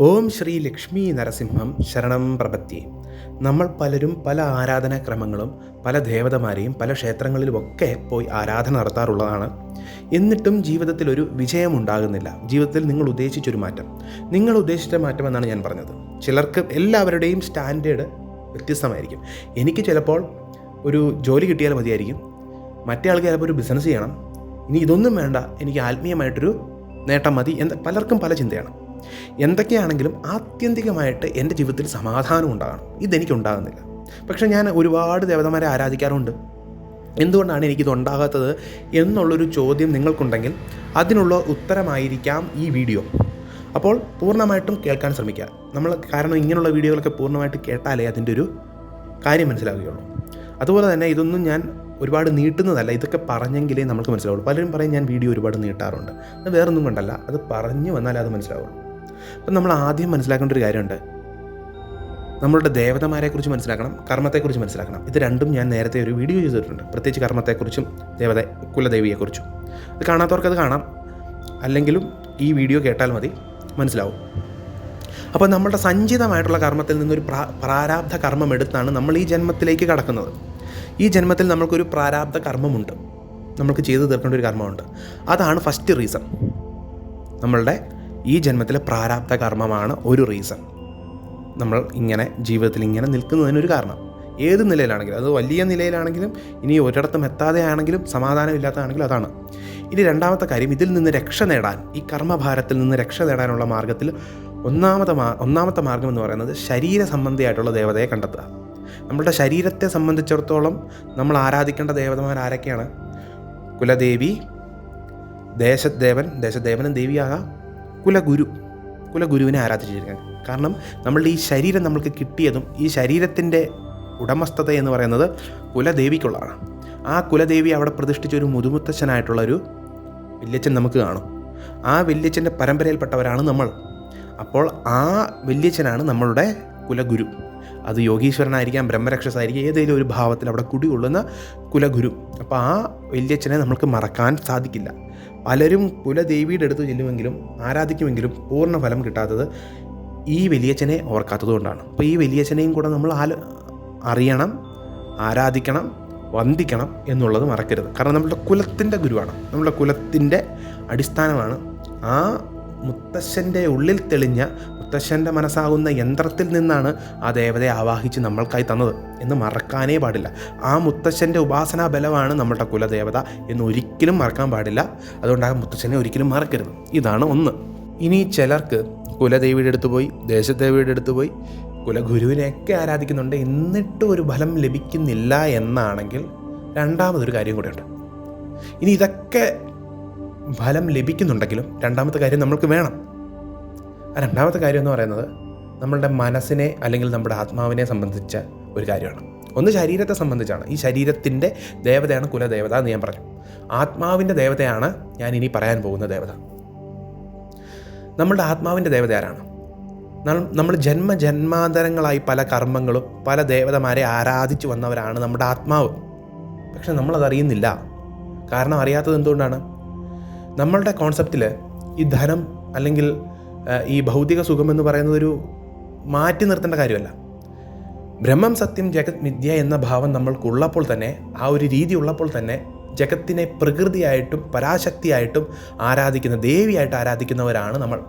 ഓം ശ്രീ ലക്ഷ്മി നരസിംഹം ശരണം പ്രപത്തി നമ്മൾ പലരും പല ആരാധനാക്രമങ്ങളും പല ദേവതമാരെയും പല ക്ഷേത്രങ്ങളിലുമൊക്കെ പോയി ആരാധന നടത്താറുള്ളതാണ്. എന്നിട്ടും ജീവിതത്തിൽ ഒരു വിജയം ഉണ്ടാകുന്നില്ല. ജീവിതത്തിൽ നിങ്ങൾ ഉദ്ദേശിച്ചൊരു മാറ്റം. നിങ്ങൾ ഉദ്ദേശിച്ച മാറ്റം എന്നാണ് ഞാൻ പറഞ്ഞത്. ചിലർക്ക് എല്ലാവരുടെയും സ്റ്റാൻഡേർഡ് വ്യത്യസ്തമായിരിക്കും. എനിക്ക് ചിലപ്പോൾ ഒരു ജോലി കിട്ടിയാൽ മതിയായിരിക്കും. മറ്റേ ആൾക്ക് ചിലപ്പോൾ ഒരു ബിസിനസ് ചെയ്യണം. ഇനി ഇതൊന്നും വേണ്ട. എനിക്ക് ആത്മീയമായിട്ടൊരു നേട്ടം മതി എന്ന് പലർക്കും പല ചിന്തയാണ്. എന്തൊക്കെയാണെങ്കിലും ആത്യന്തികമായിട്ട് എന്റെ ജീവിതത്തിൽ സമാധാനം ഉണ്ടാകണം. ഇതെനിക്ക് ഉണ്ടാകുന്നില്ല പക്ഷേ ഞാൻ ഒരുപാട് ദേവതമാരെ ആരാധിക്കാറുണ്ട്. എന്തുകൊണ്ടാണ് എനിക്കിത് ഉണ്ടാകാത്തത് എന്നുള്ളൊരു ചോദ്യം നിങ്ങൾക്കുണ്ടെങ്കിൽ അതിനുള്ള ഉത്തരമായിരിക്കാം ഈ വീഡിയോ. അപ്പോൾ പൂർണമായിട്ടും കേൾക്കാൻ ശ്രമിക്കുക. നമ്മൾ കാരണം ഇങ്ങനെയുള്ള വീഡിയോകളൊക്കെ പൂർണമായിട്ട് കേട്ടാലേ അതിന്റെ ഒരു കാര്യം മനസ്സിലാവുകയുള്ളൂ. അതുപോലെ തന്നെ ഇതൊന്നും ഞാൻ ഒരുപാട് നീട്ടുന്നതല്ല. ഇതൊക്കെ പറഞ്ഞെങ്കിലേ നമുക്ക് മനസ്സിലാവുള്ളൂ. പലരും പറയും ഞാൻ വീഡിയോ ഒരുപാട് നീട്ടാറുണ്ട്. അത് വേറൊന്നും കണ്ടല്ല. അത് പറഞ്ഞു വന്നാലേ അത് മനസ്സിലാവുള്ളൂ. അപ്പം നമ്മൾ ആദ്യം മനസ്സിലാക്കേണ്ട ഒരു കാര്യമുണ്ട്. നമ്മളുടെ ദേവതമാരെക്കുറിച്ച് മനസ്സിലാക്കണം കർമ്മത്തെക്കുറിച്ച് മനസ്സിലാക്കണം. ഇത് രണ്ടും ഞാൻ നേരത്തെ ഒരു വീഡിയോ ചെയ്തിട്ടുണ്ട്. പ്രത്യേകിച്ച് കർമ്മത്തെക്കുറിച്ചും ദേവത കുലദേവിയെക്കുറിച്ചും. അത് കാണാത്തവർക്ക് അത് കാണാം. അല്ലെങ്കിലും ഈ വീഡിയോ കേട്ടാൽ മതി. മനസ്സിലാവും. അപ്പോൾ നമ്മളുടെ സഞ്ചിതമായിട്ടുള്ള കർമ്മത്തിൽ നിന്നൊരു പ്രാ പ്രാരാബ്ധ കർമ്മം എടുത്താണ് നമ്മൾ ഈ ജന്മത്തിലേക്ക് കടക്കുന്നത്. ഈ ജന്മത്തിൽ നമ്മൾക്കൊരു പ്രാരാബ്ധ കർമ്മമുണ്ട്. നമ്മൾക്ക് ചെയ്തു തീർക്കേണ്ട ഒരു കർമ്മമുണ്ട്. അതാണ് ഫസ്റ്റ് റീസൺ നമ്മളുടെ ഈ ജന്മത്തിലെ പ്രാരാബ്ധ കർമ്മമാണ് ഒരു റീസൺ നമ്മൾ ഇങ്ങനെ ജീവിതത്തിൽ ഇങ്ങനെ നിൽക്കുന്നതിനൊരു കാരണം. ഏത് നിലയിലാണെങ്കിലും അത് വലിയ നിലയിലാണെങ്കിലും ഇനി ഒരിടത്തും എത്താതെ ആണെങ്കിലും സമാധാനമില്ലാത്തതാണെങ്കിലും അതാണ്. ഇനി രണ്ടാമത്തെ കാര്യം ഇതിൽ നിന്ന് രക്ഷ നേടാൻ ഈ കർമ്മഭാരത്തിൽ നിന്ന് രക്ഷ നേടാനുള്ള മാർഗത്തിൽ ഒന്നാമത്തെ മാ ഒന്നാമത്തെ മാർഗം എന്ന് പറയുന്നത് ശരീര സംബന്ധിയായിട്ടുള്ള ദേവതയെ കണ്ടെത്തുക. നമ്മളുടെ ശരീരത്തെ സംബന്ധിച്ചിടത്തോളം നമ്മൾ ആരാധിക്കേണ്ട ദേവതമാർ ആരൊക്കെയാണ്? കുലദേവി ദേശദേവൻ ദേശദേവനും ദേവിയാകാം. കുലഗുരു. കുലഗുരുവിനെ ആരാധിച്ചിരിക്കുന്നത്. കാരണം നമ്മളുടെ ഈ ശരീരം നമ്മൾക്ക് കിട്ടിയതും ഈ ശരീരത്തിന്റെ ഉടമസ്ഥത എന്ന് പറയുന്നത് കുലദേവിക്കുള്ളതാണ്. ആ കുലദേവി അവിടെ പ്രതിഷ്ഠിച്ച ഒരു മുതുമുത്തച്ഛനായിട്ടുള്ള ഒരു വല്യച്ഛൻ നമുക്ക് കാണും. ആ വല്യച്ഛന്റെ പരമ്പരയിൽപ്പെട്ടവരാണ് നമ്മൾ. അപ്പോൾ ആ വല്യച്ഛനാണ് നമ്മളുടെ കുലഗുരു. അത് യോഗീശ്വരനായിരിക്കാം ബ്രഹ്മരക്ഷസായിരിക്കാം ഏതെങ്കിലും ഒരു ഭാവത്തിൽ അവിടെ കുടികൊള്ളുന്ന കുലഗുരു. അപ്പോൾ ആ വല്യച്ഛനെ നമുക്ക് മറക്കാൻ സാധിക്കില്ല. പലരും കുലദേവിയുടെ അടുത്ത് ചെല്ലുമെങ്കിലും ആരാധിക്കുമെങ്കിലും പൂർണ ഫലം കിട്ടാത്തത് ഈ വലിയച്ഛനെ ഓർക്കാത്തത് കൊണ്ടാണ്. അപ്പോൾ ഈ വലിയച്ഛനെയും കൂടെ നമ്മൾ ആല അറിയണം ആരാധിക്കണം വന്ദിക്കണം എന്നുള്ളത് മറക്കരുത്. കാരണം നമ്മുടെ കുലത്തിന്റെ ഗുരുവാണ്. നമ്മുടെ കുലത്തിന്റെ അടിസ്ഥാനമാണ് ആ മുത്തശ്ശന്റെ ഉള്ളിൽ തെളിഞ്ഞ മുത്തശ്ശന്റെ മനസ്സാകുന്ന യന്ത്രത്തിൽ നിന്നാണ് ആ ദേവതയെ ആവാഹിച്ച് നമ്മൾക്കായി തന്നത് എന്ന് മറക്കാനേ പാടില്ല. ആ മുത്തശ്ശന്റെ ഉപാസനാ ബലമാണ് നമ്മളുടെ കുലദേവത എന്ന് ഒരിക്കലും മറക്കാൻ പാടില്ല. അതുകൊണ്ട് ആ മുത്തശ്ശനെ ഒരിക്കലും മറക്കരുത്. ഇതാണ് ഒന്ന്. ഇനി ചിലർക്ക് കുലദേവിയുടെ അടുത്ത് പോയി ദേശദേവിയുടെ അടുത്ത് പോയി കുലഗുരുവിനെയൊക്കെ ആരാധിക്കുന്നുണ്ട് എന്നിട്ടും ഒരു ഫലം ലഭിക്കുന്നില്ല എന്നാണെങ്കിൽ രണ്ടാമതൊരു കാര്യം കൂടെയുണ്ട്. ഇനി ഇതൊക്കെ ഫലം ലഭിക്കുന്നുണ്ടെങ്കിലും രണ്ടാമത്തെ കാര്യം നമ്മൾക്ക് വേണം. രണ്ടാമത്തെ കാര്യം എന്ന് പറയുന്നത് നമ്മളുടെ മനസ്സിനെ അല്ലെങ്കിൽ നമ്മുടെ ആത്മാവിനെ സംബന്ധിച്ച ഒരു കാര്യമാണ്. ഒന്ന് ശരീരത്തെ സംബന്ധിച്ചാണ്. ഈ ശരീരത്തിന്റെ ദേവതയാണ് കുലദേവത എന്ന് ഞാൻ പറഞ്ഞു. ആത്മാവിന്റെ ദേവതയാണ് ഞാൻ ഇനി പറയാൻ പോകുന്ന ദേവത. നമ്മളുടെ ആത്മാവിന്റെ ദേവത ആരാണ്? നമ്മൾ ജന്മ ജന്മാന്തരങ്ങളായി പല കർമ്മങ്ങളും പല ദേവതമാരെ ആരാധിച്ചു വന്നവരാണ് നമ്മുടെ ആത്മാവ്. പക്ഷെ നമ്മളതറിയുന്നില്ല. കാരണം അറിയാത്തത് എന്തുകൊണ്ടാണ്? നമ്മളുടെ കോൺസെപ്റ്റിൽ ഈ ധനം അല്ലെങ്കിൽ ഈ ഭൗതിക സുഖം എന്ന് പറയുന്നത് ഒരു മാറ്റി നിർത്തേണ്ട കാര്യമല്ല. ബ്രഹ്മം സത്യം ജഗത് മിഥ്യ എന്ന ഭാവം നമ്മൾക്കുള്ളപ്പോൾ തന്നെ ആ ഒരു രീതി ഉള്ളപ്പോൾ തന്നെ ജഗത്തിനെ പ്രകൃതിയായിട്ടും പരാശക്തിയായിട്ടും ആരാധിക്കുന്ന ദേവിയായിട്ട് ആരാധിക്കുന്നവരാണ് നമ്മൾ.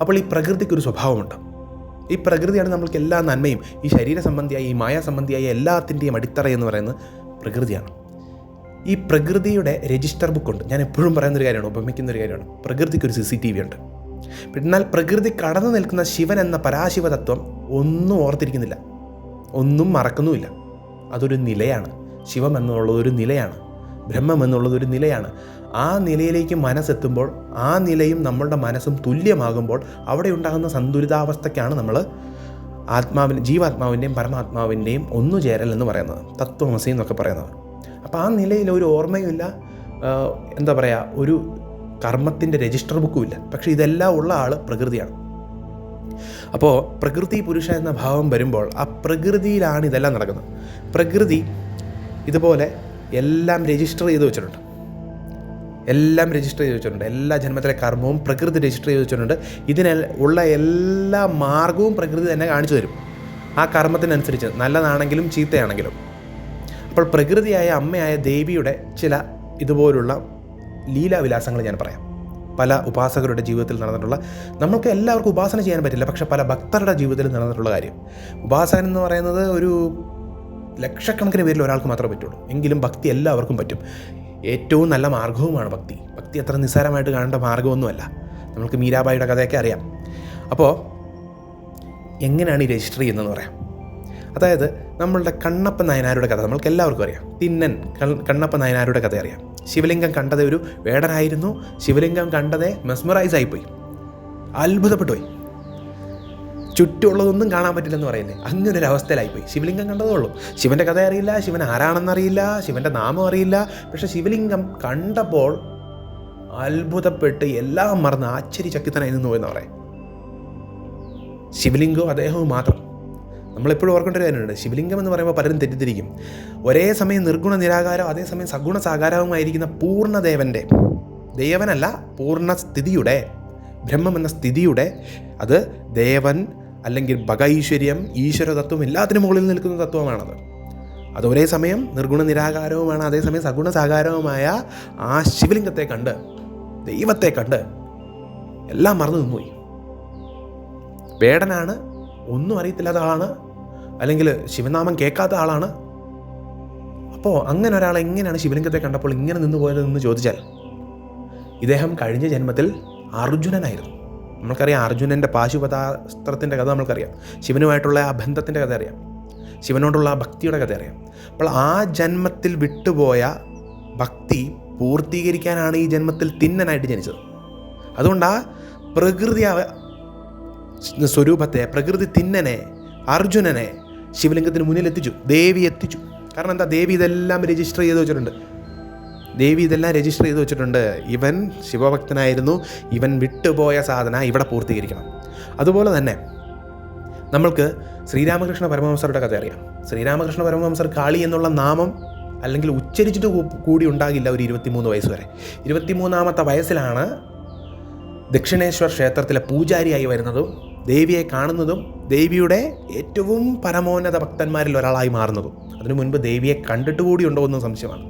അപ്പോൾ ഈ പ്രകൃതിക്കൊരു സ്വഭാവമുണ്ട്. ഈ പ്രകൃതിയാണ് നമ്മൾക്ക് എല്ലാ നന്മയും. ഈ ശരീര സംബന്ധിയായ ഈ മായ സംബന്ധിയായ എല്ലാത്തിന്റെയും അടിത്തറ എന്ന് പറയുന്നത് പ്രകൃതിയാണ്. ഈ പ്രകൃതിയുടെ രജിസ്റ്റർ ബുക്ക് ഉണ്ട് ഞാൻ എപ്പോഴും പറയുന്നൊരു കാര്യമാണ് ഉപമിക്കുന്നൊരു കാര്യമാണ്. പ്രകൃതിക്കൊരു സി സി ടി വി ഉണ്ട്. എന്നാൽ പ്രകൃതി കടന്നു നിൽക്കുന്ന ശിവൻ എന്ന പരാശിവ തത്വം ഒന്നും ഓർത്തിരിക്കുന്നില്ല. ഒന്നും മറക്കുന്നുമില്ല. അതൊരു നിലയാണ്. ശിവം എന്നുള്ളത് ഒരു നിലയാണ്. ബ്രഹ്മം എന്നുള്ളത് ഒരു നിലയാണ്. ആ നിലയിലേക്ക് മനസ്സെത്തുമ്പോൾ ആ നിലയും നമ്മളുടെ മനസ്സും തുല്യമാകുമ്പോൾ അവിടെ ഉണ്ടാകുന്ന സന്തുലിതാവസ്ഥയ്ക്കാണ് നമ്മൾ ആത്മാവിന് ജീവാത്മാവിന്റെയും പരമാത്മാവിന്റെയും ഒന്നുചേരൽ എന്ന് പറയുന്നത്. തത്വമസി എന്നൊക്കെ പറയുന്നത് അപ്പോൾ ആ നിലയിൽ ഒരു ഓർമ്മയുമില്ല. എന്താ പറയുക ഒരു കർമ്മത്തിന്റെ രജിസ്റ്റർ ബുക്കും ഇല്ല. പക്ഷേ ഇതെല്ലാം ഉള്ള ആൾ പ്രകൃതിയാണ്. അപ്പോൾ പ്രകൃതി പുരുഷ എന്ന ഭാവം വരുമ്പോൾ ആ പ്രകൃതിയിലാണ് ഇതെല്ലാം നടക്കുന്നത്. പ്രകൃതി ഇതുപോലെ എല്ലാം രജിസ്റ്റർ ചെയ്ത് വെച്ചിട്ടുണ്ട്. എല്ലാം രജിസ്റ്റർ ചെയ്ത് വെച്ചിട്ടുണ്ട്. എല്ലാ ജന്മത്തിലെ കർമ്മവും പ്രകൃതി രജിസ്റ്റർ ചെയ്ത് വെച്ചിട്ടുണ്ട്. ഇതിന് ഉള്ള എല്ലാ മാർഗവും പ്രകൃതി തന്നെ കാണിച്ചു തരും. ആ കർമ്മത്തിനനുസരിച്ച് നല്ലതാണെങ്കിലും ചീത്തയാണെങ്കിലും. അപ്പോൾ പ്രകൃതിയായ അമ്മയായ ദേവിയുടെ ചില ഇതുപോലുള്ള ലീലാവിലാസങ്ങൾ ഞാൻ പറയാം. പല ഉപാസകരുടെ ജീവിതത്തിൽ നടന്നിട്ടുള്ള നമ്മൾക്ക് എല്ലാവർക്കും ഉപാസന ചെയ്യാൻ പറ്റില്ല പക്ഷെ പല ഭക്തരുടെ ജീവിതത്തിൽ നടന്നിട്ടുള്ള കാര്യം. ഉപാസകൻ എന്ന് പറയുന്നത് ഒരു ലക്ഷക്കണക്കിന് പേരിൽ ഒരാൾക്ക് മാത്രമേ പറ്റുള്ളൂ. എങ്കിലും ഭക്തി എല്ലാവർക്കും പറ്റും. ഏറ്റവും നല്ല മാർഗവുമാണ് ഭക്തി. ഭക്തി അത്ര നിസ്സാരമായിട്ട് കാണേണ്ട മാർഗമൊന്നുമല്ല നമ്മൾക്ക് മീരാബായിയുടെ കഥയൊക്കെ അറിയാം. അപ്പോൾ എങ്ങനെയാണ് ഈ രജിസ്റ്റർ ചെയ്യുന്നതെന്ന് പറയാം. അതായത് നമ്മളുടെ കണ്ണപ്പ നായനാരുടെ കഥ നമ്മൾക്ക് എല്ലാവർക്കും അറിയാം. തിന്നൻ കണ്ണപ്പ നായനാരുടെ കഥ അറിയാം. ശിവലിംഗം കണ്ടത് ഒരു വേടനായിരുന്നു. ശിവലിംഗം കണ്ടതേ മെസ്മറൈസ് ആയിപ്പോയി. അത്ഭുതപ്പെട്ടു പോയി ചുറ്റുമുള്ളതൊന്നും കാണാൻ പറ്റില്ലെന്ന് പറയുന്നത് അങ്ങനെ ഒരു അവസ്ഥയിലായിപ്പോയി ശിവലിംഗം കണ്ടതേ ഉള്ളൂ. ശിവന്റെ കഥ അറിയില്ല ശിവൻ ആരാണെന്നറിയില്ല ശിവന്റെ നാമം അറിയില്ല. പക്ഷെ ശിവലിംഗം കണ്ടപ്പോൾ അത്ഭുതപ്പെട്ട് എല്ലാം മറന്ന് ആശ്ചര്യചക്കിത്തനായി നിന്ന് പോയെന്ന് പറയാം ശിവലിംഗവും അദ്ദേഹവും മാത്രം. നമ്മളെപ്പോഴും ഓർക്കേണ്ട ഒരു കാര്യമുണ്ട്. ശിവലിംഗം എന്ന് പറയുമ്പോൾ പലരും തെറ്റിദ്ധരിക്കും. ഒരേ സമയം നിർഗുണ നിരാകാരം അതേസമയം സഗുണ സാകാരവുമായിരിക്കുന്ന പൂർണദേവന്റെ ദേവനല്ല പൂർണ സ്ഥിതിയുടെ ബ്രഹ്മം എന്ന സ്ഥിതിയുടെ അത് ദേവൻ അല്ലെങ്കിൽ ഭഗൈശ്വര്യം ഈശ്വര തത്വം എല്ലാത്തിനും മുകളിൽ നിൽക്കുന്ന തത്വമാണത്. അത് ഒരേ സമയം നിർഗുണ നിരാകാരവുമാണ് അതേസമയം സഗുണ സാകാരവുമായ ആ ശിവലിംഗത്തെ കണ്ട് ദൈവത്തെ കണ്ട് എല്ലാം മറന്നു നിന്നുപോയി. വേടനാണ് ഒന്നും അറിയത്തില്ലാത്ത ആളാണ് അല്ലെങ്കിൽ ശിവനാമം കേൾക്കാത്ത ആളാണ്. അപ്പോൾ അങ്ങനെ ഒരാൾ എങ്ങനെയാണ് ശിവലിംഗത്തെ കണ്ടപ്പോൾ ഇങ്ങനെ നിന്ന് പോയതെന്ന് ചോദിച്ചാൽ ഇദ്ദേഹം കഴിഞ്ഞ ജന്മത്തിൽ അർജുനനായിരുന്നു. നമ്മൾക്കറിയാം അർജുനന്റെ പാശുപതാസ്ത്രത്തിന്റെ കഥ നമ്മൾക്കറിയാം. ശിവനുമായിട്ടുള്ള ആ ബന്ധത്തിന്റെ കഥ അറിയാം. ശിവനോടുള്ള ആ ഭക്തിയുടെ കഥ അറിയാം. അപ്പോൾ ആ ജന്മത്തിൽ വിട്ടുപോയ ഭക്തി പൂർത്തീകരിക്കാനാണ് ഈ ജന്മത്തിൽ തിന്നനായിട്ട് ജനിച്ചത്. അതുകൊണ്ട് ആ പ്രകൃതി സ്വരൂപത്തെ പ്രകൃതി തിന്നനെ അർജുനനെ ശിവലിംഗത്തിന് മുന്നിൽ എത്തിച്ചു. ദേവി എത്തിച്ചു. കാരണം എന്താ? ദേവി ഇതെല്ലാം രജിസ്റ്റർ ചെയ്ത് വെച്ചിട്ടുണ്ട്. ദേവി ഇതെല്ലാം രജിസ്റ്റർ ചെയ്ത് വെച്ചിട്ടുണ്ട്. ഇവൻ ശിവഭക്തനായിരുന്നു. ഇവൻ വിട്ടുപോയ സാധന ഇവിടെ പൂർത്തീകരിക്കണം. അതുപോലെ തന്നെ നമ്മൾക്ക് ശ്രീരാമകൃഷ്ണ പരമഹംസരുടെ കഥ അറിയാം. ശ്രീരാമകൃഷ്ണ പരമഹംസർ കാളി എന്നുള്ള നാമം അല്ലെങ്കിൽ ഉച്ചരിച്ചിട്ട് കൂടി ഉണ്ടാകില്ല ഒരു ഇരുപത്തിമൂന്ന് വയസ്സ് വരെ. ഇരുപത്തിമൂന്നാമത്തെ വയസ്സിലാണ് ദക്ഷിണേശ്വർ ക്ഷേത്രത്തിലെ പൂജാരിയായി വരുന്നതും ദേവിയെ കാണുന്നതും ദേവിയുടെ ഏറ്റവും പരമോന്നത ഭക്തന്മാരിൽ ഒരാളായി മാറുന്നതും. അതിനു മുൻപ് ദേവിയെ കണ്ടിട്ട് കൂടി ഉണ്ടോ എന്ന് സംശയമാണ്.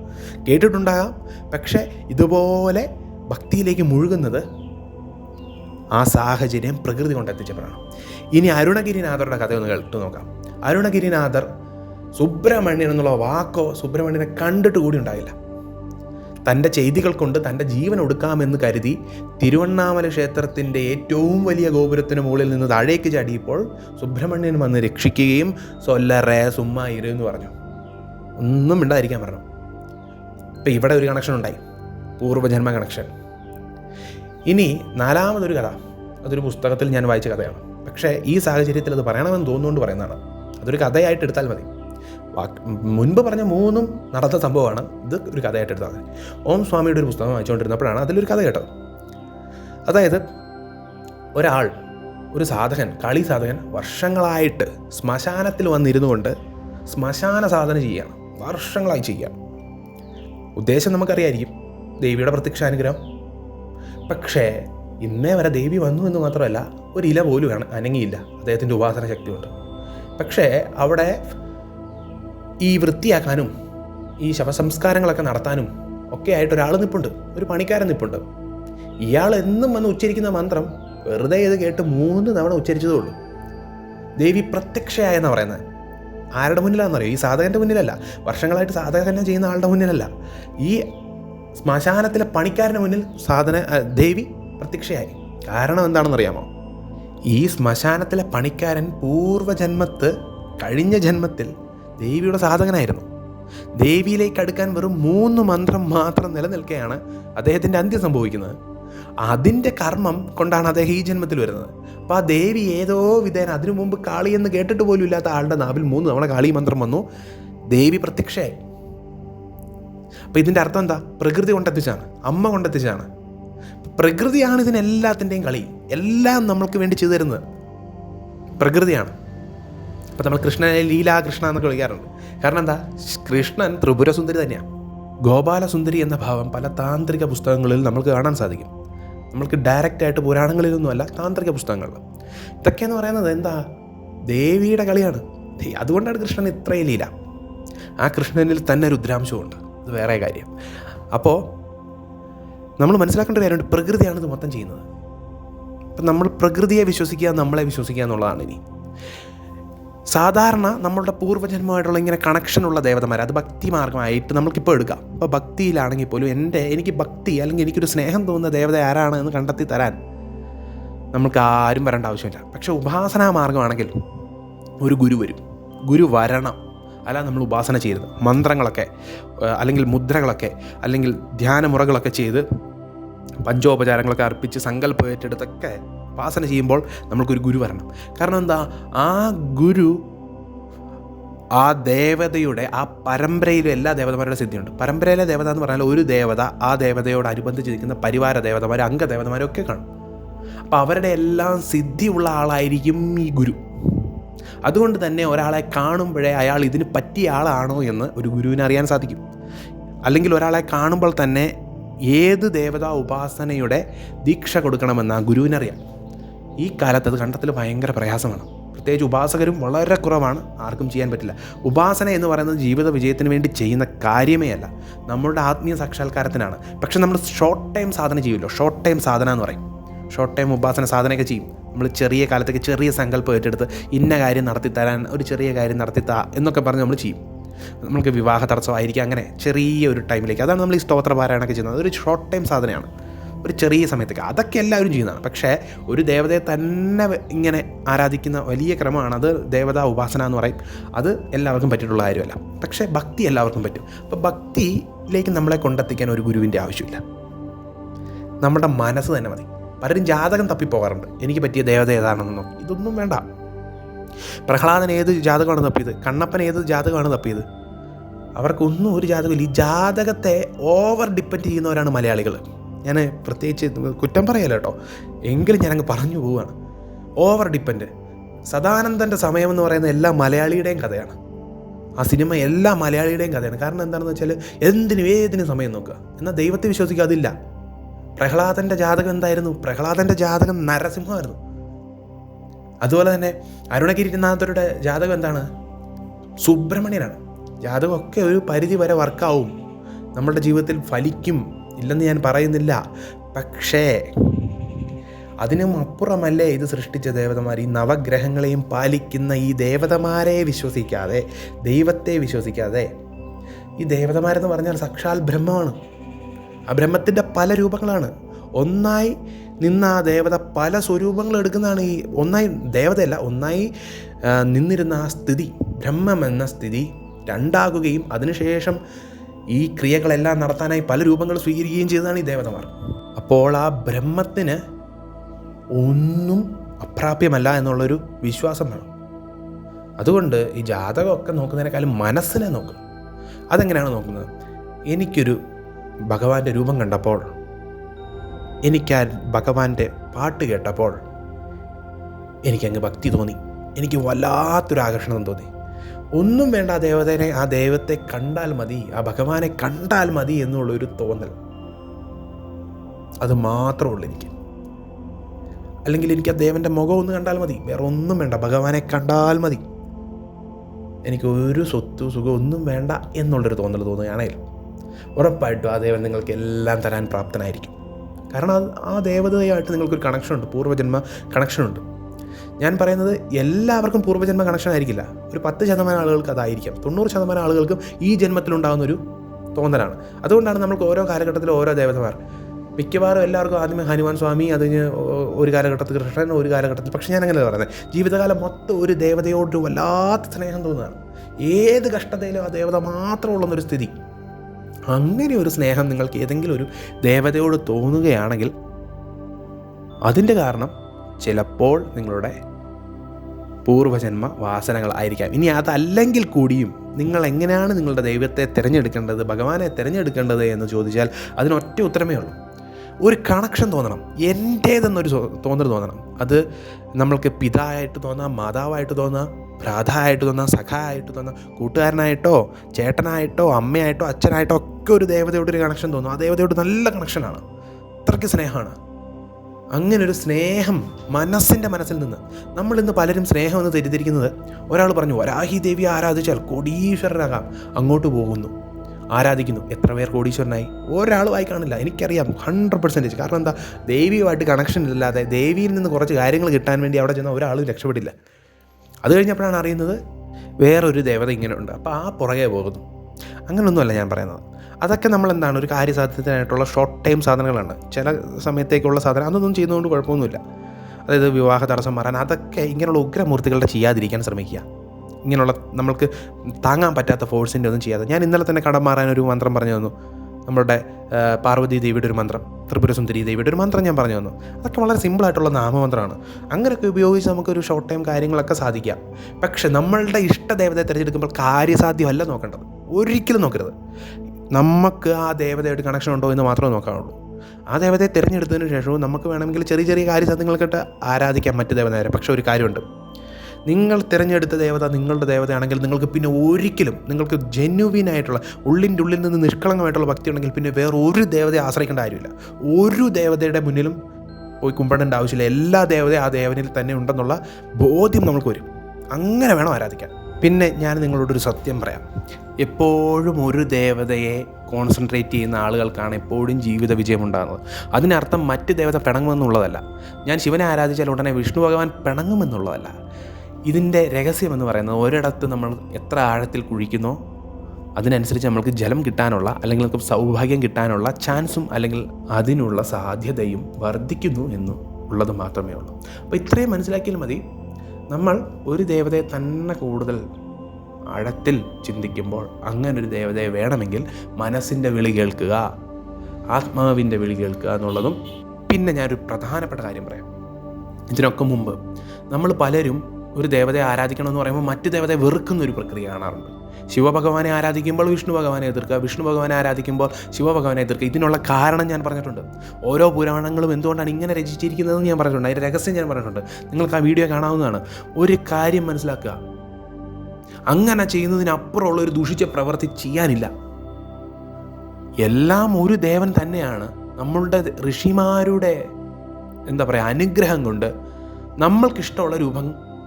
കേട്ടിട്ടുണ്ടാകാം. പക്ഷേ ഇതുപോലെ ഭക്തിയിലേക്ക് മുഴുകുന്നത് ആ സാഹചര്യം പ്രകൃതി കൊണ്ട് എത്തിച്ചപ്പോഴാണ്. ഇനി അരുണഗിരിനാഥരുടെ കഥ ഒന്ന് കേട്ടു നോക്കാം. അരുണഗിരിനാഥർ സുബ്രഹ്മണ്യൻ എന്നുള്ള വാക്കോ സുബ്രഹ്മണ്യനെ കണ്ടിട്ട് കൂടി ഉണ്ടായില്ല. തന്റെ ചെയ്തികൾ കൊണ്ട് തന്റെ ജീവൻ ഒടുക്കാമെന്ന് കരുതി തിരുവണ്ണാമല ക്ഷേത്രത്തിന്റെ ഏറ്റവും വലിയ ഗോപുരത്തിന് മുകളിൽ നിന്ന് താഴേക്ക് ചാടിയപ്പോൾ സുബ്രഹ്മണ്യൻ വന്ന് രക്ഷിക്കുകയും സൊല്ലറേ സുമ്മാ ഇരു എന്ന് പറഞ്ഞു. ഒന്നും മിണ്ടാതിരിക്കാൻ പറഞ്ഞു. ഇപ്പം ഇവിടെ ഒരു കണക്ഷൻ ഉണ്ടായി. പൂർവജന്മ കണക്ഷൻ ഇനി നാലാമതൊരു കഥ. അതൊരു പുസ്തകത്തിൽ ഞാൻ വായിച്ച കഥയാണ്. പക്ഷേ ഈ സാഹചര്യത്തിൽ അത് പറയണമെന്ന് തോന്നുന്നുകൊണ്ട് പറയുന്നതാണ്. അതൊരു കഥയായിട്ട് എടുത്താൽ മതി. മുൻപ് പറഞ്ഞ മൂന്നും നടന്ന സംഭവമാണ്. ഇത് ഒരു കഥയായിട്ട് എടുത്താൽ മതി. ഓം സ്വാമിയുടെ ഒരു പുസ്തകം വായിച്ചുകൊണ്ടിരുന്നപ്പോഴാണ് അതിലൊരു കഥ കേട്ടത്. അതായത് ഒരാൾ ഒരു സാധകൻ കളി സാധകൻ വർഷങ്ങളായിട്ട് ശ്മശാനത്തിൽ വന്നിരുന്നു കൊണ്ട് ശ്മശാന സാധന ചെയ്യുകയാണ്. വർഷങ്ങളായി ചെയ്യുക ഉദ്ദേശം നമുക്കറിയായിരിക്കും. ദേവിയുടെ പ്രത്യക്ഷാനുഗ്രഹം പക്ഷേ ഇന്നേ വരെ ദേവി വന്നു എന്ന് മാത്രമല്ല ഒരു ഇല പോലും അനങ്ങിയില്ല. അദ്ദേഹത്തിന്റെ ഉപാസന ശക്തിയുണ്ട്. പക്ഷേ അവിടെ ഈ വൃത്തിയാക്കാനും ഈ ശവസംസ്കാരങ്ങളൊക്കെ നടത്താനും ഒക്കെ ആയിട്ട് ഒരാൾ നിപ്പുണ്ട്. ഒരു പണിക്കാരൻ നിപ്പുണ്ട്. ഇയാൾ എന്നും വന്ന് ഉച്ചരിക്കുന്ന മന്ത്രം വെറുതെ ഇത് കേട്ട് മൂന്ന് തവണ ഉച്ചരിച്ചതേ ഉള്ളൂ. ദേവി പ്രത്യക്ഷയായെന്നാണ് പറയുന്നത്. ആരുടെ മുന്നിലാണെന്നറിയോ? ഈ സാധകന്റെ മുന്നിലല്ല. വർഷങ്ങളായിട്ട് സാധകനെ ചെയ്യുന്ന ആളുടെ മുന്നിലല്ല. ഈ ശ്മശാനത്തിലെ പണിക്കാരന്റെ മുന്നിൽ സാധന ദേവി പ്രത്യക്ഷയായി. കാരണം എന്താണെന്നറിയാമോ? ഈ ശ്മശാനത്തിലെ പണിക്കാരൻ പൂർവജന്മത്ത് കഴിഞ്ഞ ജന്മത്തിൽ ദേവിയുടെ സാധകനായിരുന്നു. ദേവിയിലേക്ക് അടുക്കാൻ വെറും മൂന്ന് മന്ത്രം മാത്രം നിലനിൽക്കുകയാണ് അദ്ദേഹത്തിന്റെ അന്ത്യം സംഭവിക്കുന്നത്. അതിന്റെ കർമ്മം കൊണ്ടാണ് അദ്ദേഹം ഈ ജന്മത്തിൽ വരുന്നത്. അപ്പോൾ ആ ദേവി ഏതോ വിധേന അതിനു മുമ്പ് കാളി എന്ന് കേട്ടിട്ട് പോലും ഇല്ലാത്ത ആളുടെ നാവിൽ മൂന്ന് തവണ കാളി മന്ത്രം വന്നു. ദേവി പ്രത്യക്ഷയായി. അപ്പോൾ ഇതിന്റെ അർത്ഥം എന്താ? പ്രകൃതി കൊണ്ടെത്തിച്ചാണ് അമ്മ കൊണ്ടെത്തിച്ചാണ് പ്രകൃതിയാണ് ഇതിനെല്ലാത്തിന്റെയും കളി. എല്ലാം നമ്മൾക്ക് വേണ്ടി ചെയ്തു തരുന്നത്. പ്രകൃതിയാണ്. അപ്പോൾ നമ്മൾ കൃഷ്ണനെ ലീലാ കൃഷ്ണ എന്നൊക്കെ വിളിക്കാറുണ്ട്. കാരണം എന്താ? കൃഷ്ണൻ ത്രിപുരസുന്ദരി തന്നെയാണ് ഗോപാലസുന്ദരി എന്ന ഭാവം പല താന്ത്രിക പുസ്തകങ്ങളിൽ നമുക്ക് കാണാൻ സാധിക്കും. നമ്മൾക്ക് ഡയറക്റ്റായിട്ട് പുരാണങ്ങളിലൊന്നുമല്ല താന്ത്രിക പുസ്തകങ്ങളിൽ. ഇതൊക്കെയെന്ന് പറയുന്നത് എന്താ? ദേവിയുടെ കളിയാണ്. അതുകൊണ്ടാണ് കൃഷ്ണൻ ഇത്രയും ലീല. ആ കൃഷ്ണനിൽ തന്നെ രുദ്രാംശമുണ്ട്. അത് വേറെ കാര്യം. അപ്പോൾ നമ്മൾ മനസ്സിലാക്കേണ്ട കാര്യമുണ്ട് പ്രകൃതിയാണ് ഇത് മൊത്തം ചെയ്യുന്നത്. അപ്പം നമ്മൾ പ്രകൃതിയെ വിശ്വസിക്കുക നമ്മളെ വിശ്വസിക്കുക എന്നുള്ളതാണ് ഇനി. സാധാരണ നമ്മളുടെ പൂർവജന്മമായിട്ടുള്ള ഇങ്ങനെ കണക്ഷനുള്ള ദേവതമാർ അത് ഭക്തി മാർഗമായിട്ട് നമുക്കിപ്പോൾ എടുക്കാം. ഇപ്പോൾ ഭക്തിയിലാണെങ്കിൽ പോലും എന്റെ എനിക്ക് ഭക്തി അല്ലെങ്കിൽ എനിക്കൊരു സ്നേഹം തോന്നുന്ന ദേവത ആരാണ് എന്ന് കണ്ടെത്തി തരാൻ നമുക്ക് ആരും വരേണ്ട ആവശ്യമില്ല. പക്ഷേ ഉപാസനാ മാർഗമാണെങ്കിൽ ഒരു ഗുരു വരും. ഗുരു വരണം. അല്ല നമ്മൾ ഉപാസന ചെയ്യരുത്. മന്ത്രങ്ങളൊക്കെ അല്ലെങ്കിൽ മുദ്രകളൊക്കെ അല്ലെങ്കിൽ ധ്യാനമുറകളൊക്കെ ചെയ്ത് പഞ്ചോപചാരങ്ങളൊക്കെ അർപ്പിച്ച് സങ്കല്പം ഏറ്റെടുത്തൊക്കെ ഉപാസന ചെയ്യുമ്പോൾ നമ്മൾക്കൊരു ഗുരു വരണം. കാരണം എന്താ? ആ ഗുരു ആ ദേവതയുടെ ആ പരമ്പരയിലെ എല്ലാ ദേവതമാരുടെ സിദ്ധിയുണ്ട്. പരമ്പരയിലെ ദേവത എന്ന് പറഞ്ഞാൽ ഒരു ദേവത ആ ദേവതയോട് അനുബന്ധിച്ചിരിക്കുന്ന പരിവാര ദേവതമാർ അംഗദേവതമാരൊക്കെ കാണും. അപ്പോൾ അവരുടെ എല്ലാം സിദ്ധിയുള്ള ആളായിരിക്കും ഈ ഗുരു. അതുകൊണ്ട് തന്നെ ഒരാളെ കാണുമ്പോഴേ അയാൾ ഇതിന് പറ്റിയ ആളാണോ എന്ന് ഒരു ഗുരുവിനെ അറിയാൻ സാധിക്കും. അല്ലെങ്കിൽ ഒരാളെ കാണുമ്പോൾ തന്നെ ഏത് ദേവതാ ഉപാസനയുടെ ദീക്ഷ കൊടുക്കണമെന്ന് ആ ഗുരുവിനറിയാം ഈ കാലത്ത് അത് കണ്ടെത്തൽ ഭയങ്കര പ്രയാസമാണ്. പ്രത്യേകിച്ച് ഉപാസകരും വളരെ കുറവാണ്. ആർക്കും ചെയ്യാൻ പറ്റില്ല. ഉപാസന എന്ന് പറയുന്നത് ജീവിത വിജയത്തിന് വേണ്ടി ചെയ്യുന്ന കാര്യമേ അല്ല. നമ്മളുടെ ആത്മീയ സാക്ഷാത്കാരത്തിനാണ്. പക്ഷേ നമ്മൾ ഷോർട്ട് ടൈം സാധന ചെയ്യുമല്ലോ. ഷോർട്ട് ടൈം സാധന എന്ന് പറയും. ഷോർട്ട് ടൈം ഉപാസന സാധനയൊക്കെ ചെയ്യും. നമ്മൾ ചെറിയ കാലത്തേക്ക് ചെറിയ സങ്കല്പം ഏറ്റെടുത്ത് ഇന്ന കാര്യം നടത്തി തരാൻ ഒരു ചെറിയ കാര്യം നടത്തി താ എന്നൊക്കെ പറഞ്ഞ് നമ്മൾ ചെയ്യും. നമുക്ക് വിവാഹ തടസ്സമായിരിക്കും അങ്ങനെ ചെറിയ ഒരു ടൈമിലേക്ക് അതാണ് നമ്മൾ ഈ സ്തോത്ര പാരായണമൊക്കെ ചെയ്യുന്നത്. അതൊരു ഷോർട്ട് ടൈം സാധനമാണ് ഒരു ചെറിയ സമയത്തേക്ക്. അതൊക്കെ എല്ലാവരും ചെയ്യുന്നതാണ്. പക്ഷേ ഒരു ദേവതയെ തന്നെ ഇങ്ങനെ ആരാധിക്കുന്ന വലിയ ക്രമമാണ് അത് ദേവതാ ഉപാസന എന്ന് പറയും. അത് എല്ലാവർക്കും പറ്റിയിട്ടുള്ള കാര്യമല്ല. പക്ഷേ ഭക്തി എല്ലാവർക്കും പറ്റും. അപ്പോൾ ഭക്തിയിലേക്ക് നമ്മളെ കൊണ്ടെത്തിക്കാൻ ഒരു ഗുരുവിന്റെ ആവശ്യമില്ല. നമ്മുടെ മനസ്സ് തന്നെ മതി. പലരും ജാതകം തപ്പിപ്പോകാറുണ്ട്. എനിക്ക് പറ്റിയ ദേവത ഏതാണെന്നോ ഇതൊന്നും വേണ്ട. പ്രഹ്ലാദൻ ഏത് ജാതകമാണ് തപ്പിയത്? കണ്ണപ്പൻ ഏത് ജാതകമാണ് തപ്പിയത്? അവർക്കൊന്നും ഒരു ജാതകമില്ല. ഈ ജാതകത്തെ ഓവർ ഡിപ്പെൻഡ് ചെയ്യുന്നവരാണ് മലയാളികൾ ഞാൻ പ്രത്യേകിച്ച് കുറ്റം പറയല്ല കേട്ടോ. എങ്കിലും ഞാനങ്ങ് പറഞ്ഞു പോവുകയാണ് ഓവർ ഡിപ്പെൻഡ് സദാനന്ദന്റെ സമയമെന്ന് പറയുന്ന എല്ലാ മലയാളിയുടെയും കഥയാണ്. ആ സിനിമ എല്ലാ മലയാളിയുടെയും കഥയാണ്. കാരണം എന്താണെന്ന് വെച്ചാൽ എന്തിനും ഏതിനും സമയം നോക്കുക. എന്നാൽ ദൈവത്തെ വിശ്വസിക്കുക അതില്ല പ്രഹ്ലാദന്റെ ജാതകം എന്തായിരുന്നു? പ്രഹ്ലാദന്റെ ജാതകം നരസിംഹമായിരുന്നു. അതുപോലെ തന്നെ അരുണഗിരിനാഥരുടെ ജാതകം എന്താണ്? സുബ്രഹ്മണ്യനാണ്. ജാതകമൊക്കെ ഒരു പരിധി വരെ വർക്കാവും നമ്മളുടെ ജീവിതത്തിൽ ഫലിക്കും. ഇല്ലെന്ന് ഞാൻ പറയുന്നില്ല. പക്ഷേ അതിനും അപ്പുറമല്ലേ ഇത് സൃഷ്ടിച്ച ദേവതമാർ? ഈ നവഗ്രഹങ്ങളെയും പാലിക്കുന്ന ഈ ദേവതമാരെ വിശ്വസിക്കാതെ ദൈവത്തെ വിശ്വസിക്കാതെ. ഈ ദേവതമാരെന്ന് പറഞ്ഞാൽ സാക്ഷാൽ ബ്രഹ്മമാണ്. ആ ബ്രഹ്മത്തിന്റെ പല രൂപങ്ങളാണ്. ഒന്നായി നിന്ന ആ ദേവത പല സ്വരൂപങ്ങൾ എടുക്കുന്നതാണ് ഈ ഒന്നായി ദേവതയല്ല ഒന്നായി നിന്നിരുന്ന ആ സ്ഥിതി ബ്രഹ്മം എന്ന സ്ഥിതി രണ്ടാകുകയും അതിനുശേഷം ഈ ക്രിയകളെല്ലാം നടത്താനായി പല രൂപങ്ങൾ സ്വീകരിക്കുകയും ചെയ്തതാണ് ഈ ദേവതമാർ. അപ്പോൾ ആ ബ്രഹ്മത്തിന് ഒന്നും അപ്രാപ്യമല്ല എന്നുള്ളൊരു വിശ്വാസം വേണം. അതുകൊണ്ട് ഈ ജാതകമൊക്കെ നോക്കുന്നതിനേക്കാളും മനസ്സിനെ നോക്കും. അതെങ്ങനെയാണ് നോക്കുന്നത്? എനിക്കൊരു ഭഗവാന്റെ രൂപം കണ്ടപ്പോൾ എനിക്ക് ആ ഭഗവാന്റെ പാട്ട് കേട്ടപ്പോൾ എനിക്കങ്ങ് ഭക്തി തോന്നി. എനിക്ക് വല്ലാത്തൊരു ആകർഷണം തോന്നി. ഒന്നും വേണ്ട ആ ദേവതനെ ആ ദൈവത്തെ കണ്ടാൽ മതി ആ ഭഗവാനെ കണ്ടാൽ മതി എന്നുള്ളൊരു തോന്നൽ. അത് മാത്രമേ ഉള്ളൂ എനിക്ക്. അല്ലെങ്കിൽ എനിക്ക് ആ ദേവന്റെ മുഖം ഒന്ന് കണ്ടാൽ മതി വേറെ ഒന്നും വേണ്ട ഭഗവാനെ കണ്ടാൽ മതി. എനിക്ക് ഒരു സ്വത്ത് സുഖം ഒന്നും വേണ്ട എന്നുള്ളൊരു തോന്നൽ തോന്നുകയാണെങ്കിൽ ഉറപ്പായിട്ടും ആ ദേവൻ നിങ്ങൾക്ക് എല്ലാം തരാൻ പ്രാപ്തനായിരിക്കും. കാരണം ആ ദേവതയായിട്ട് നിങ്ങൾക്കൊരു കണക്ഷനുണ്ട് പൂർവജന്മ കണക്ഷനുണ്ട് ഞാൻ പറയുന്നത് എല്ലാവർക്കും പൂർവജന്മ കണക്ഷൻ ആയിരിക്കില്ല. ഒരു പത്ത് ശതമാനം ആളുകൾക്ക് അതായിരിക്കും. തൊണ്ണൂറ് ശതമാനം ആളുകൾക്കും ഈ ജന്മത്തിലുണ്ടാകുന്ന ഒരു തോന്നലാണ്. അതുകൊണ്ടാണ് നമുക്ക് ഓരോ കാലഘട്ടത്തിലും ഓരോ ദേവതമാർ. മിക്കവാറും എല്ലാവർക്കും ആദ്യമേ ഹനുമാൻ സ്വാമി അതിന് ഒരു കാലഘട്ടത്തിൽ കൃഷ്ണൻ ഒരു കാലഘട്ടത്തിൽ പക്ഷേ ഞാൻ അങ്ങനെ പറയുന്നത്. ജീവിതകാലം മൊത്തം ഒരു ദേവതയോട് വല്ലാത്ത സ്നേഹം തോന്നുകയാണ് ഏത് കഷ്ടതയിലും ആ ദേവത മാത്രമുള്ളൊരു സ്ഥിതി. അങ്ങനെ ഒരു സ്നേഹം നിങ്ങൾക്ക് ഏതെങ്കിലും ഒരു ദേവതയോട് തോന്നുകയാണെങ്കിൽ അതിന്റെ കാരണം ചിലപ്പോൾ നിങ്ങളുടെ പൂർവജന്മ വാസനകളായിരിക്കാം ഇനി അതല്ലെങ്കിൽ കൂടിയും നിങ്ങൾ എങ്ങനെയാണ് നിങ്ങളുടെ ദൈവത്തെ തിരഞ്ഞെടുക്കേണ്ടത് ഭഗവാനെ തിരഞ്ഞെടുക്കേണ്ടത് എന്ന് ചോദിച്ചാൽ അതിനൊറ്റ ഉത്തരമേ ഉള്ളൂ. ഒരു കണക്ഷൻ തോന്നണം. എന്റേതെന്നൊരു തോന്നൽ തോന്നണം. അത് നമ്മൾക്ക് പിതാവായിട്ട് തോന്നാം മാതാവായിട്ട് തോന്നാം ഭ്രാതായിട്ട് തോന്നാം സഖായിട്ട് തോന്നാം കൂട്ടുകാരനായിട്ടോ ചേട്ടനായിട്ടോ അമ്മയായിട്ടോ അച്ഛനായിട്ടോ ഒക്കെ ഒരു ദേവതയോട് ഒരു കണക്ഷൻ തോന്നും. ആ ദേവതയോട് നല്ല കണക്ഷനാണ് അത്രയ്ക്ക് സ്നേഹമാണ്. അങ്ങനെ ഒരു സ്നേഹം മനസ്സിന്റെ മനസ്സിൽ നിന്ന്. നമ്മൾ ഇന്ന് പലരും സ്നേഹം എന്ന് തെറ്റിദ്ധരിക്കുന്നത് ഒരാൾ പറഞ്ഞു വരാഹി ദേവി ആരാധിച്ചാൽ കോടീശ്വരനാകാം. അങ്ങോട്ട് പോകുന്നു. ആരാധിക്കുന്നു? എത്ര പേർ കോടീശ്വരനായി? ഒരാളുമായി കാണില്ല. എനിക്കറിയാം ഹൺഡ്രഡ് പെർസെന്റേജ് കാരണം എന്താ? ദേവിയുമായിട്ട് കണക്ഷൻ ഇല്ലാതെ ദേവിയിൽ നിന്ന് കുറച്ച് കാര്യങ്ങൾ കിട്ടാൻ വേണ്ടി അവിടെ ചെന്ന ഒരാളും രക്ഷപ്പെടില്ല. അത് കഴിഞ്ഞപ്പോഴാണ് അറിയുന്നത് വേറൊരു ദേവത ഇങ്ങനെ ഉണ്ട്. അപ്പോൾ ആ പുറകെ പോകുന്നു. അങ്ങനെയൊന്നുമല്ല ഞാൻ പറയുന്നത്. അതൊക്കെ നമ്മൾ എന്താണ് ഒരു കാര്യസാധ്യത്തിനായിട്ടുള്ള ഷോർട്ട് ടൈം സാധനങ്ങളാണ്. ചില സമയത്തേക്കുള്ള സാധനം അതൊന്നും ചെയ്യുന്നതുകൊണ്ട് കുഴപ്പമൊന്നുമില്ല. അതായത് വിവാഹ തടസ്സം മാറാൻ അതൊക്കെ ഇങ്ങനെയുള്ള ഉഗ്രമൂർത്തികളുടെ ചെയ്യാതിരിക്കാൻ ശ്രമിക്കുക. ഇങ്ങനെയുള്ള നമ്മൾക്ക് താങ്ങാൻ പറ്റാത്ത ഫോഴ്സിന്റെ ഒന്നും ചെയ്യാതെ. ഞാൻ ഇന്നലെ തന്നെ കടം മാറാൻ ഒരു മന്ത്രം പറഞ്ഞു തന്നു. നമ്മുടെ പാർവതി ദേവിയുടെ ഒരു മന്ത്രം ത്രിപുരസുന്ദരി ദേവിയുടെ ഒരു മന്ത്രം ഞാൻ പറഞ്ഞു തന്നു. അതൊക്കെ വളരെ സിമ്പിളായിട്ടുള്ള നാമമന്ത്രമാണ്. അങ്ങനെയൊക്കെ ഉപയോഗിച്ച് നമുക്കൊരു ഷോർട്ട് ടൈം കാര്യങ്ങളൊക്കെ സാധിക്കാം. പക്ഷേ നമ്മളുടെ ഇഷ്ടദേവതയെ തിരഞ്ഞെടുക്കുമ്പോൾ കാര്യസാധ്യമല്ല നോക്കേണ്ടത്. ഒരിക്കലും നോക്കരുത്. നമുക്ക് ആ ദേവതയായിട്ട് കണക്ഷൻ ഉണ്ടോ എന്ന് മാത്രമേ നോക്കാവുള്ളൂ ആ ദേവതയെ തിരഞ്ഞെടുത്തതിന് ശേഷവും നമുക്ക് വേണമെങ്കിൽ ചെറിയ ചെറിയ കാര്യ കാര്യസാധ്യങ്ങൾക്കിട്ട് ആരാധിക്കാം മറ്റ് ദേവതയെ പക്ഷേ ഒരു കാര്യമുണ്ട്. നിങ്ങൾ തിരഞ്ഞെടുത്ത ദേവത നിങ്ങളുടെ ദേവതയാണെങ്കിൽ നിങ്ങൾക്ക് പിന്നെ ഒരിക്കലും നിങ്ങൾക്ക് ജെന്യുവീൻ ആയിട്ടുള്ള ഉള്ളിന്റെ ഉള്ളിൽ നിന്ന് നിഷ്കളങ്കമായിട്ടുള്ള ഭക്തി ഉണ്ടെങ്കിൽ പിന്നെ വേറെ ഒരു ദേവതയെ ആശ്രയിക്കേണ്ട കാര്യമില്ല. ഒരു ദേവതയുടെ മുന്നിലും പോയി കുമ്പിടേണ്ട ആവശ്യമില്ല. എല്ലാ ദേവതയും ആ ദേവനിൽ തന്നെ ഉണ്ടെന്നുള്ള ബോധ്യം നമുക്ക് വരും. അങ്ങനെ വേണം ആരാധിക്കാൻ. പിന്നെ ഞാൻ നിങ്ങളോടൊരു സത്യം പറയാം. എപ്പോഴും ഒരു ദേവതയെ കോൺസെൻട്രേറ്റ് ചെയ്യുന്ന ആളുകൾക്കാണ് എപ്പോഴും ജീവിത വിജയം ഉണ്ടാകുന്നത്. അതിനർത്ഥം മറ്റ് ദേവത പിണങ്ങുമെന്നുള്ളതല്ല. ഞാൻ ശിവനെ ആരാധിച്ചാൽ ഉടനെ വിഷ്ണു ഭഗവാൻ പിണങ്ങുമെന്നുള്ളതല്ല. ഇതിന്റെ രഹസ്യം എന്ന് പറയുന്നത് ഒരിടത്ത് നമ്മൾ എത്ര ആഴത്തിൽ കുഴിക്കുന്നോ അതിനനുസരിച്ച് നമ്മൾക്ക് ജലം കിട്ടാനുള്ള അല്ലെങ്കിൽ നമുക്ക് സൗഭാഗ്യം കിട്ടാനുള്ള ചാൻസും അല്ലെങ്കിൽ അതിനുള്ള സാധ്യതയും വർദ്ധിക്കുന്നു എന്നും ഉള്ളത് മാത്രമേ ഉള്ളൂ. അപ്പോൾ ഇത്രയും മനസ്സിലാക്കിയാൽ മതി. നമ്മൾ ഒരു ദേവതയെ തന്നെ കൂടുതൽ ആഴത്തിൽ ചിന്തിക്കുമ്പോൾ അങ്ങനൊരു ദേവതയെ വേണമെങ്കിൽ മനസ്സിന്റെ വിളി കേൾക്കുക ആത്മാവിന്റെ വിളി കേൾക്കുക എന്നുള്ളതും പിന്നെ ഞാനൊരു പ്രധാനപ്പെട്ട കാര്യം പറയാം. ഇതിനൊക്കെ മുമ്പ് നമ്മൾ പലരും ഒരു ദേവതയെ ആരാധിക്കണമെന്ന് പറയുമ്പോൾ മറ്റ് ദേവതയെ വെറുക്കുന്ന ഒരു പ്രക്രിയ കാണാറുണ്ട്. ശിവഭഗവാനെ ആരാധിക്കുമ്പോൾ വിഷ്ണു ഭഗവാനെ എതിർക്കുക വിഷ്ണു ഭഗവാനെ ആരാധിക്കുമ്പോൾ ശിവഭഗവാനെ എതിർക്കുക. ഇതിനുള്ള കാരണം ഞാൻ പറഞ്ഞിട്ടുണ്ട്. ഓരോ പുരാണങ്ങളും എന്തുകൊണ്ടാണ് ഇങ്ങനെ രചിച്ചിരിക്കുന്നതെന്ന് ഞാൻ പറഞ്ഞിട്ടുണ്ട്. അതിന്റെ രഹസ്യം ഞാൻ പറഞ്ഞിട്ടുണ്ട്. നിങ്ങൾക്ക് ആ വീഡിയോ കാണാവുന്നതാണ്. ഒരു കാര്യം മനസ്സിലാക്കുക. അങ്ങനെ ചെയ്യുന്നതിനപ്പുറമുള്ള ഒരു ദൂഷിച്ച പ്രവൃത്തി ചെയ്യാനില്ല. എല്ലാം ഒരു ദേവൻ തന്നെയാണ്. നമ്മളുടെ ഋഷിമാരുടെ എന്താ പറയുക അനുഗ്രഹം കൊണ്ട് നമ്മൾക്കിഷ്ടമുള്ള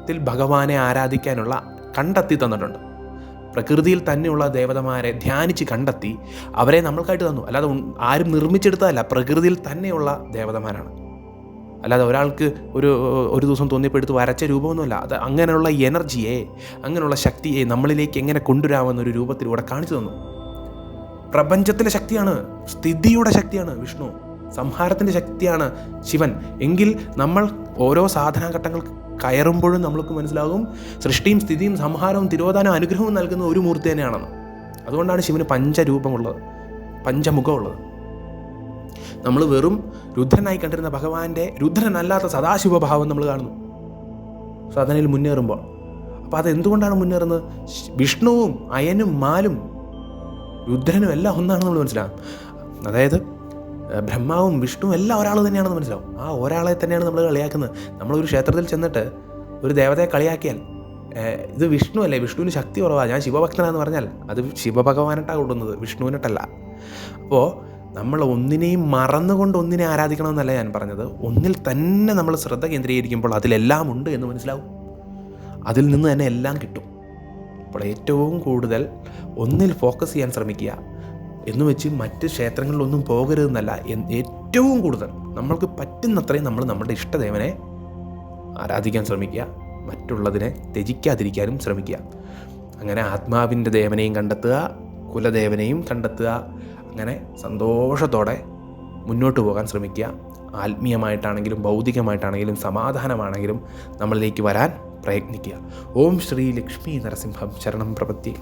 രൂപത്തിൽ ഭഗവാനെ ആരാധിക്കാനുള്ള കണ്ടെത്തി തന്നിട്ടുണ്ട്. പ്രകൃതിയിൽ തന്നെയുള്ള ദേവതമാരെ ധ്യാനിച്ച് കണ്ടെത്തി അവരെ നമ്മൾക്കായിട്ട് തന്നു. അല്ലാതെ ആരും നിർമ്മിച്ചെടുത്തതല്ല പ്രകൃതിയിൽ തന്നെയുള്ള ദേവതമാരാണ്. അല്ലാതെ ഒരാൾക്ക് ഒരു ഒരു ദിവസം തോന്നിയപ്പെടുത്ത് വരച്ച രൂപമൊന്നുമല്ല. അത് അങ്ങനെയുള്ള എനർജിയെ അങ്ങനെയുള്ള ശക്തിയെ നമ്മളിലേക്ക് എങ്ങനെ കൊണ്ടുവരാമെന്നൊരു രൂപത്തിലൂടെ കാണിച്ചു തന്നു. പ്രപഞ്ചത്തിലെ ശക്തിയാണ് സ്ഥിതിയുടെ ശക്തിയാണ് വിഷ്ണു. സംഹാരത്തിന്റെ ശക്തിയാണ് ശിവൻ. എങ്കിൽ നമ്മൾ ഓരോ സാധനാഘട്ടങ്ങൾ കയറുമ്പോഴും നമ്മൾക്ക് മനസ്സിലാകും സൃഷ്ടിയും സ്ഥിതിയും സംഹാരവും തിരോധാനവും അനുഗ്രഹവും നൽകുന്ന ഒരു മൂർത്തി തന്നെയാണെന്ന്. അതുകൊണ്ടാണ് ശിവന് പഞ്ചരൂപമുള്ളത്. പഞ്ചമുഖമുള്ളത്. നമ്മൾ വെറും രുദ്രനായി കണ്ടിരുന്ന ഭഗവാന്റെ രുദ്രനല്ലാത്ത സദാശിവഭാവം നമ്മൾ കാണുന്നു. സാധനയിൽ മുന്നേറുമ്പോൾ. അപ്പോൾ അതെന്തുകൊണ്ടാണ് മുന്നേറുന്നത്? വിഷ്ണുവും അയനും മാലും രുദ്രനും എല്ലാം ഒന്നാണെന്ന് നമ്മൾ മനസ്സിലാകും അതായത് ബ്രഹ്മാവും വിഷ്ണുവും എല്ലാം ഒരാൾ തന്നെയാണെന്ന് മനസ്സിലാവും. ആ ഒരാളെ തന്നെയാണ് നമ്മൾ കളിയാക്കുന്നത്. നമ്മളൊരു ക്ഷേത്രത്തിൽ ചെന്നിട്ട് ഒരു ദേവതയെ കളിയാക്കിയാൽ ഇത് വിഷ്ണു അല്ലേ? വിഷ്ണുവിന് ശക്തി കുറവാണ് ഞാൻ ശിവഭക്തനാന്ന് പറഞ്ഞാൽ അത് ശിവഭഗവാനിട്ടാണ് കൊണ്ടുവന്നത് വിഷ്ണുവിനിട്ടല്ല. അപ്പോൾ നമ്മൾ ഒന്നിനെയും മറന്നുകൊണ്ട് ഒന്നിനെ ആരാധിക്കണമെന്നല്ല ഞാൻ പറഞ്ഞത്. ഒന്നിൽ തന്നെ നമ്മൾ ശ്രദ്ധ കേന്ദ്രീകരിക്കുമ്പോൾ അതിലെല്ലാം ഉണ്ട് എന്ന് മനസ്സിലാവും. അതിൽ നിന്ന് തന്നെ എല്ലാം കിട്ടും. അപ്പോൾ ഏറ്റവും കൂടുതൽ ഒന്നിൽ ഫോക്കസ് ചെയ്യാൻ ശ്രമിക്കുക. എന്ന് വെച്ച് മറ്റ് ക്ഷേത്രങ്ങളിലൊന്നും പോകരുതെന്നല്ല. ഏറ്റവും കൂടുതൽ നമ്മൾക്ക് പറ്റുന്നത്രയും നമ്മൾ നമ്മുടെ ഇഷ്ടദേവനെ ആരാധിക്കാൻ ശ്രമിക്കുക. മറ്റുള്ളതിനെ ത്യജിക്കാതിരിക്കാനും ശ്രമിക്കുക. അങ്ങനെ ആത്മാവിന്റെ ദേവനെയും കണ്ടെത്തുക കുലദേവനെയും കണ്ടെത്തുക അങ്ങനെ സന്തോഷത്തോടെ മുന്നോട്ട് പോകാൻ ശ്രമിക്കുക. ആത്മീയമായിട്ടാണെങ്കിലും ഭൗതികമായിട്ടാണെങ്കിലും സമാധാനമാണെങ്കിലും നമ്മളിലേക്ക് വരാൻ പ്രയത്നിക്കുക. ഓം ശ്രീ ലക്ഷ്മി നരസിംഹം ശരണം പ്രപത്തി